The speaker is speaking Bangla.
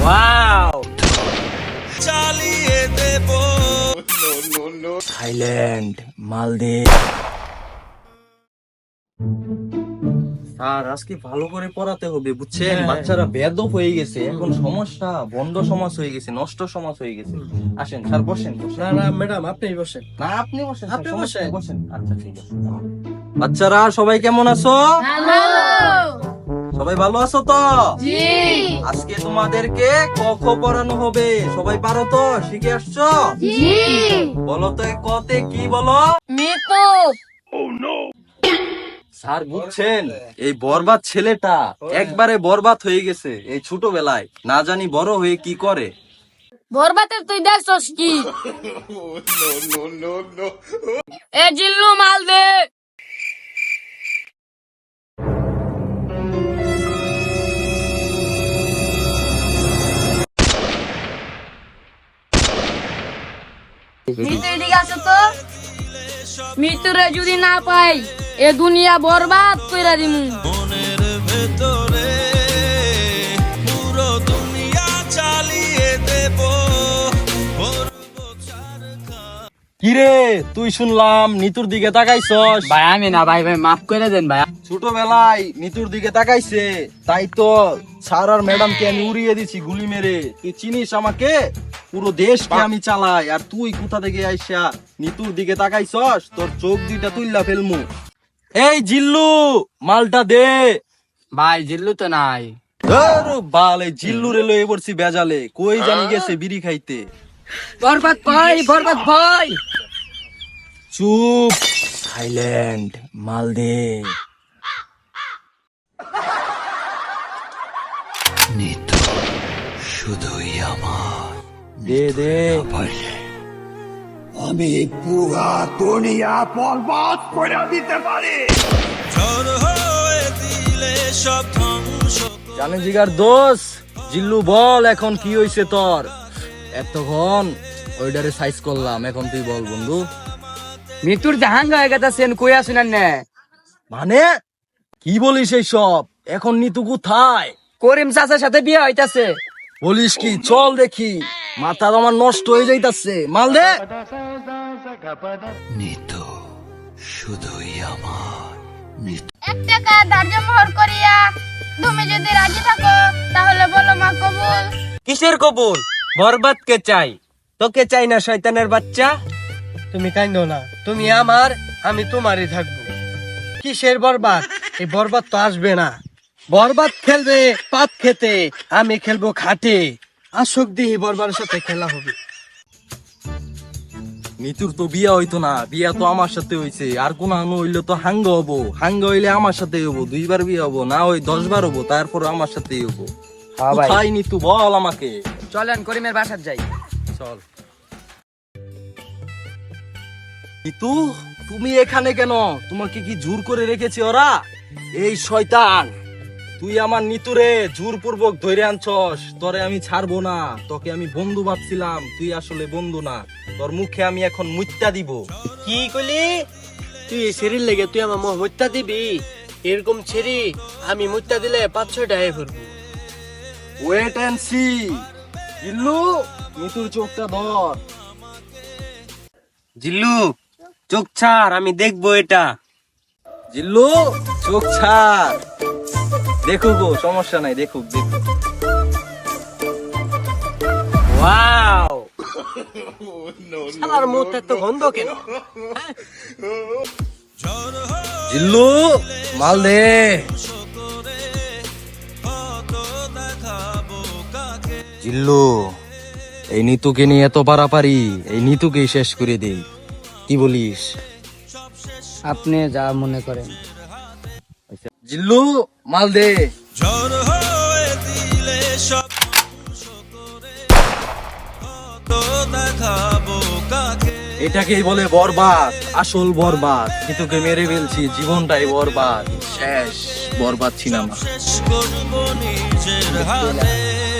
ওয়াও চালিয়ে দেব থাইল্যান্ড মালদে স্যার আজকে ভালো করে পড়াতে হবে বুঝছেন? বাচ্চারা বেদব হয়ে গেছে এখন সমস্যা বন্ধ সমাজ হয়ে গেছে নষ্ট সমাজ হয়ে গেছে। আসেন স্যার বসেন। না না ম্যাডাম আপনি বসেন। না আপনি বসেন আপনি বসেন। বসেন। আচ্ছা ঠিক আছে বাচ্চারা সবাই কেমন আছো? সবাই ভালো আছো তো? আজকে তোমাদেরকে ক খ পড়ানো হবে। সবাই পারো তো? শিখে আসছো? বলো তো কতে কি বলো? স্যার বুঝছেন এই বরবাদ ছেলেটা একবারে বরবাদ হয়ে গেছে এই ছোটবেলায়। না জানি বড় হয়ে কি করে। বরবাতের তুই দেখছস কি? এ জিল্লু মাল দে। মিতু এদিকে আসো তো মিতুরে যদি না পাই এ দুনিয়া বরবাদ কইরা দিমু। মনের ভেতরে পুরো দুনিয়া চালিয়ে দেব। কিরে তুই শুনলাম নিতুর দিকে তাকাইছস? ভাই আমি না ভাই ভাই মাফ করে দেন ভাই। ছোটবেলায় নিতুর দিকে তাকাইছে তাই তো স্যার আর ম্যাডামকে আমি উড়িয়ে দিছি গুলি মেরে। তুই চিনিস আমাকে? পুরো দেশকে আমি চালাই আর তুই কোথা থেকে আইসা? নিতুর দিকে তাকাইছস? তোর চোখ দুইটা তুইলা ফেলমু। এই জিল্লু মালটা দে। ভাই জিল্লু তো নাই। বাল জিল্লু রে লয়ে পড়ছি বেজালে কই জানি গেছে বিড়ি খাইতে। বরবাদ ভাই বরবাদ ভাই। চুপ। সাইলেন্ট মাল দে। শুধুই আমার। দে দে আমি পুরা দুনিয়া বরবাদ করে দিতে পারি। জানে জিগার দোষ জিল্লু বল এখন কি হইছে তোর? এতক্ষণ ওইটারে সাইজ করলাম এখন তুই বল বন্ধু। মিতুর জাহাঙ্গা হয়ে গেছেন কই আসুন না। মানে? কি বলিস এই সব এখন নিতু কোথায় করিম চাচার সাথে বিয়ে হইতাছে। বলিস কি? চল দেখি। মাথা আমার নষ্ট হয়ে যাইতাছে। মাল দে নিত শুধুই আমার এক টাকা ধার্য মোহর করিয়া তুমি যদি রাজি থাকো তাহলে বলো মা কবুল। কিসের কবুল? বরবাদ কে চাই? তোকে চাই না শয়তানের বাচ্চা? তুমি কান্দো না তুমি আমার আমি তোমারই থাকব। কিসের বরবাদ? এই বরবাদ তো আসবে না। বরবাদ খেলবে পাত খেতে আমি খেলব খাটে। আসুক দিহি বরবাদের সাথে খেলা হবে। নিতুর তো বিয়া হইতো না বিয়া তো আমার সাথে হইছে আর কোন হইলে তো হাঙ্গ হব। হাঙ্গ হইলে আমার সাথে হব দুইবার বিয়ে হব না ওই দশ বার হব তারপর আমার সাথেই হব। হ্যাঁ ভাই। নিতু বল আমাকে। চলেন করিমের বাসার যাই। চল। নিতু তুমি এখানে কেন? তোমাকে কি জোর করে রেখেছে ওরা? এই শয়তান। তুই আমার নিতুরে জোরপূর্বক ধরে আনছস। তোরে আমি ছাড়বো না। তোকে আমি বন্ধু ভাবছিলাম। তুই আসলে বন্ধু না। তোর মুখে আমি এখন মুত্যা দিব। কি কইলি? তুই এই শরীর লেগে তুই আমার মুত্তা দিবি? এরকম ছেড়ি আমি মুত্তা দিলে পাঁচশো টাকা করব ওয়েট এন্ড সি জিল্লু নিতুর চোখটা ধর। জিল্লু চোখ ছাড় আমি দেখব এটা। জিল্লু চোখ ছাড়। দেখুক গো সমস্যা নাই দেখুক দেখুক। ওয়াও শালার মুখ এত গন্ধ কেন? জিল্লু মাল দে। জিল্লু এই নিতুকে নিয়ে এত পারাপারি এই নিতুকেই শেষ করে দে। কি বলিস? আপনি যা মনে করেন। জিল্লু মাল দে। ঝড় হয়ে দিলে সব এটাকেই বলে বরবাদ আসল বরবাদ। কিন্তু মেরে ফেলছি জীবনটাই বরবাদ। শেষ বরবাদ ছিলাম শেষ করব নিজের হাতে।